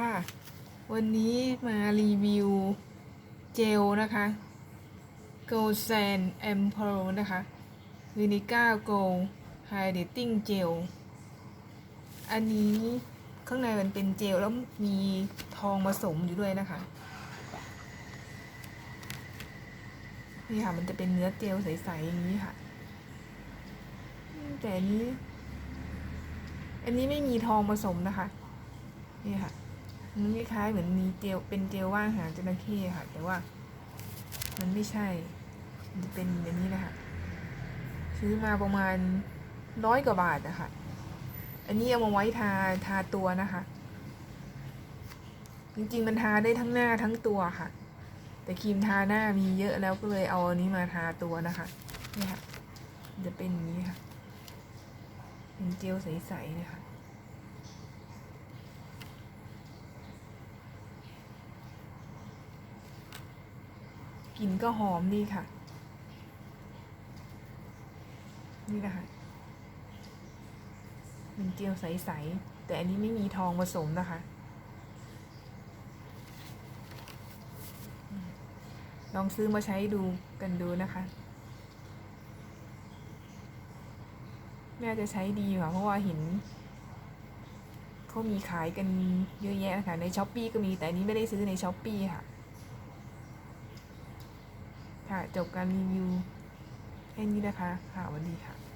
ค่ะ วันนี้มารีวิวเจลนะคะ Gold Sand Ampoule นะคะ Vinegar Gold Hydrating Gel อันนี้ข้างในมันเป็นเจลแล้วมีทองผสมอยู่ด้วยนะคะ นี่ค่ะมันจะเป็นเนื้อเจลใสๆอย่างนี้ค่ะ แต่อันนี้ อันนี้ไม่มีทองผสมนะคะ มันคล้ายเหมือนมีเจลเป็นเจลว่างหางจระเข้ค่ะ แต่ว่า มันไม่ใช่ มันจะเป็นอันนี้นะคะซื้อมาประมาณร้อยกว่าบาทนะคะอันนี้เอามาไว้ทาทาตัวนะคะ จริงๆมันทาได้ทั้งหน้าทั้งตัวค่ะ แต่ครีมทาหน้ามีเยอะแล้วก็เลยเอาอันนี้มาทาตัวนะคะนี่ค่ะจะเป็นอย่างนี้ค่ะเป็นเจลใสๆนะคะ กลิ่นก็หอมดีค่ะ นี่นะคะเป็นเจลใสๆ แต่อันนี้ไม่มีทองผสมนะคะ ลองซื้อมาใช้ดูกันดูนะคะน่จะใช้ดีค่ะ เพราะว่าเห็นเขามีขายกันเยอะแยะนะคะ ในช้อปปีก็มีแต่อันนี้ไม่ได้ซื้อในช้อปปีค่ะ ค่ะ จบการรีวิวแค่นี้นะคะ ค่ะสวัสดีค่ะ